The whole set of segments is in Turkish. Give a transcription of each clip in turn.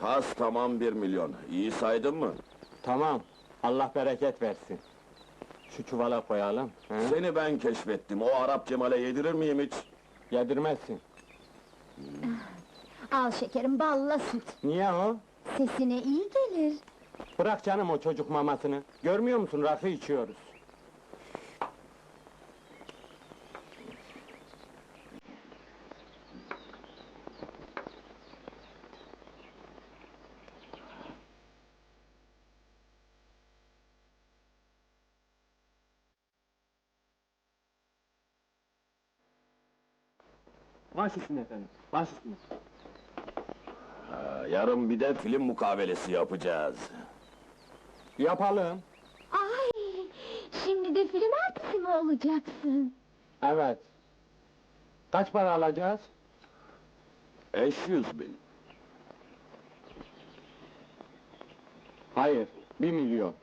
Tas tamam bir milyon. İyi saydın mı? Tamam. Allah bereket versin. Şu çuvala koyalım. He? Seni ben keşfettim. O Arap Cemal'e yedirir miyim hiç? Yedirmezsin. Al şekerim balla süt. Niye o? Sesine iyi gelir. Bırak canım o çocuk mamasını. Görmüyor musun rakı içiyoruz. Baş üstüne efendim, baş üstüne. Ha, yarın bir de film mukavelesi yapacağız. Yapalım. Ay, şimdi de film artisti mi olacaksın? Evet. Kaç para alacağız? 500 bin. Hayır, bir milyon.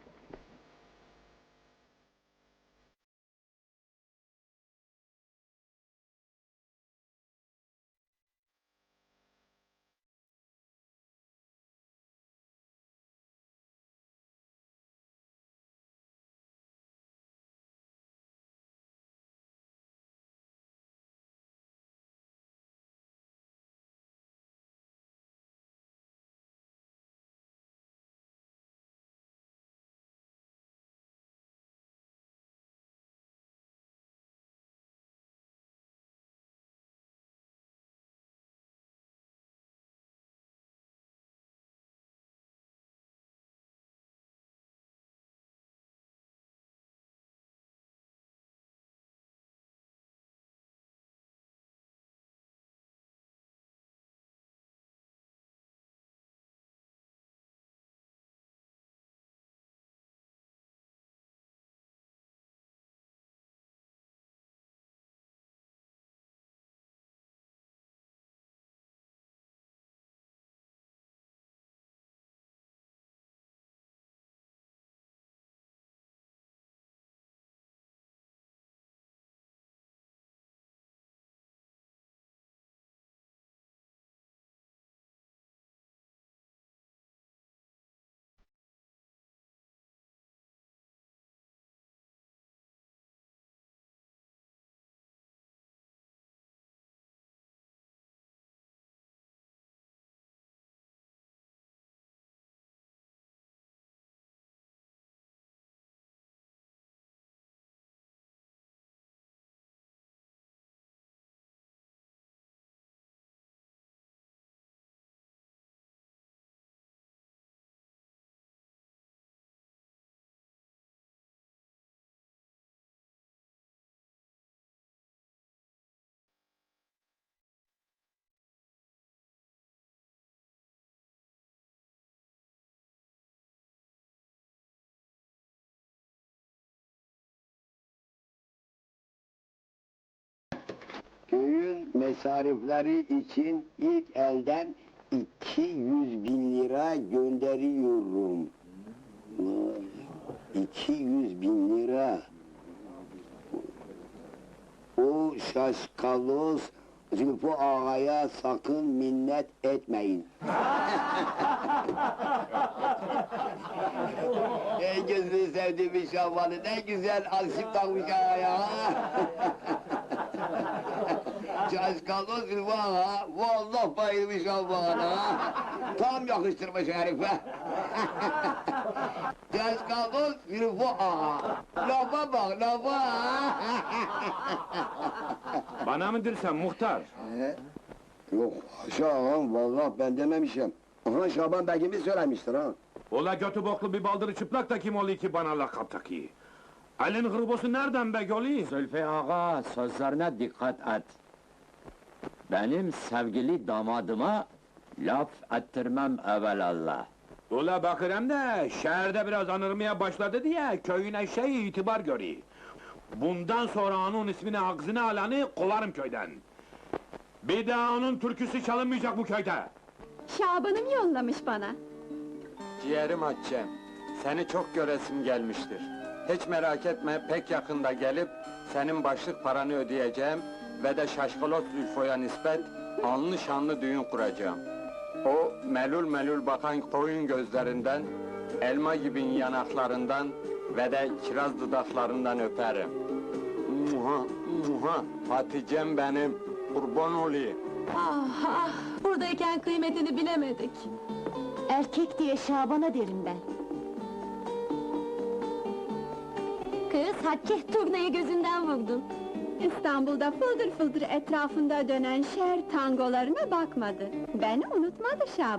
Köyün mesarifleri için ilk elden 200 bin lira gönderiyorum. Vay, 200 bin lira. O şaşkalos Zülfü Ağa'ya sakın minnet etmeyin. Ey gözünü sevdiğim şabanı ne güzel alışıp takmış ayağa. Şaşkalos Zülfü Ağa, vallahi bayılmış şabana. Tam yakıştırmış herife. Şaşkalos Zülfü Ağa. Lafa bak lafa. Bana mı dirsen muhtar? Yok haşa ağam, vallahi ben dememişim. Aha Şaban Begim'i söylemiştir ha. Ola götü boklu bir baldırı çıplak da kim oluyor ki bana lakap takıyor? Elin hırbosu nereden be goli? Zülfü ağa sözlerine dikkat et. Benim sevgili damadıma laf ettirmem evelallah. Ula bakırım da şehirde biraz anırmaya başladı diye köyüne şey itibar görüyor. Bundan sonra onun ismini ağzına alanı kovarım köyden. Bir daha onun türküsü çalınmayacak bu köyde. Şaban'ım yollamış bana. Ciğerim Hatice'm, seni çok göresim gelmiştir. Hiç merak etme, pek yakında gelip senin başlık paranı ödeyeceğim ve de şaşkaloz Zülfo'ya nispet anlı şanlı düğün kuracağım. O melul melul bakan koyun gözlerinden, elma gibi yanaklarından ve de kiraz dudaklarından öperim. Muha, muha, Hatice'm benim, kurban olayım. Ah ah, buradayken kıymetini bilemedik. Erkek diye Şaban'a derim ben. Kız Hatice turnayı gözünden vurdun. İstanbul'da fıldır fıldır etrafında dönen şer tangolarına bakmadı. Beni unutmadı Şaban.